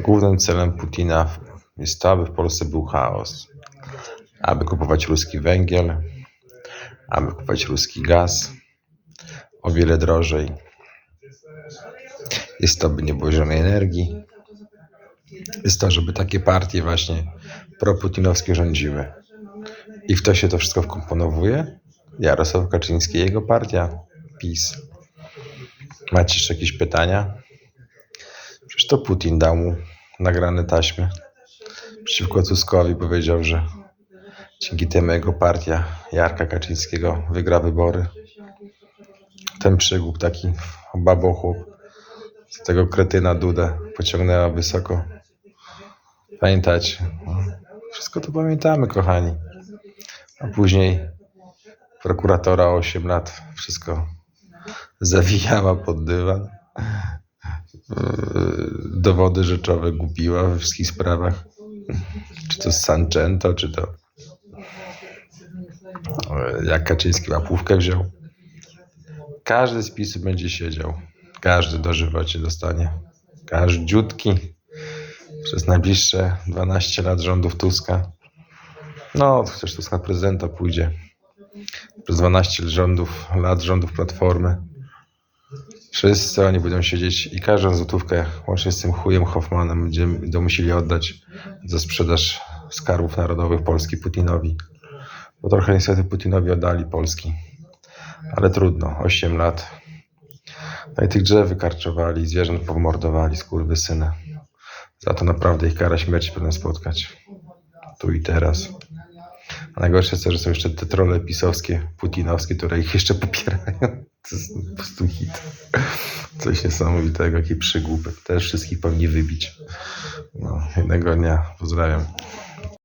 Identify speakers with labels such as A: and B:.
A: Głównym celem Putina jest to, aby w Polsce był chaos. Aby kupować ruski węgiel, aby kupować ruski gaz o wiele drożej. Jest to, by nie było zielonej energii. Jest to, żeby takie partie właśnie proputinowskie rządziły. I w to się to wszystko wkomponowuje? Jarosław Kaczyński i jego partia PiS. Macie jeszcze jakieś pytania? Przecież to Putin dał mu nagrane taśmy przeciwko Tuskowi. Powiedział, że dzięki temu jego partia Jarka Kaczyńskiego wygra wybory. Ten przygód taki babochłop z tego kretyna Dudę pociągnęła wysoko. Pamiętacie? No, Wszystko to pamiętamy, kochani. A później prokuratora 8 lat wszystko zawijała pod dywan. Dowody rzeczowe gubiła we wszystkich sprawach. Czy to z Sancento, czy to jak Kaczyński łapówkę wziął. Każdy z PiSu będzie siedział. Każdy dożywocie dostanie. Każdziutki przez najbliższe 12 lat rządów Tuska. No, chociaż Tusk prezydenta pójdzie. Przez 12 rządów, lat rządów Platformy. Wszyscy oni będą siedzieć i każdą złotówkę, łącznie z tym chujem Hoffmanem, będą musieli oddać za sprzedaż skarbów narodowych Polski Putinowi. Bo trochę niestety Putinowi oddali Polski. Ale trudno, 8 lat. No i tych drzew wykarczowali, zwierząt pomordowali, skurwysyny. Za to naprawdę ich kara śmierci powinna spotkać. Tu i teraz. A najgorsze jest to, że są jeszcze te trole pisowskie, putinowskie, które ich jeszcze popierają. To jest po prostu hit. Coś niesamowitego, jaki przygłupek. Też wszystkich powinni wybić. No, jednego dnia. Pozdrawiam.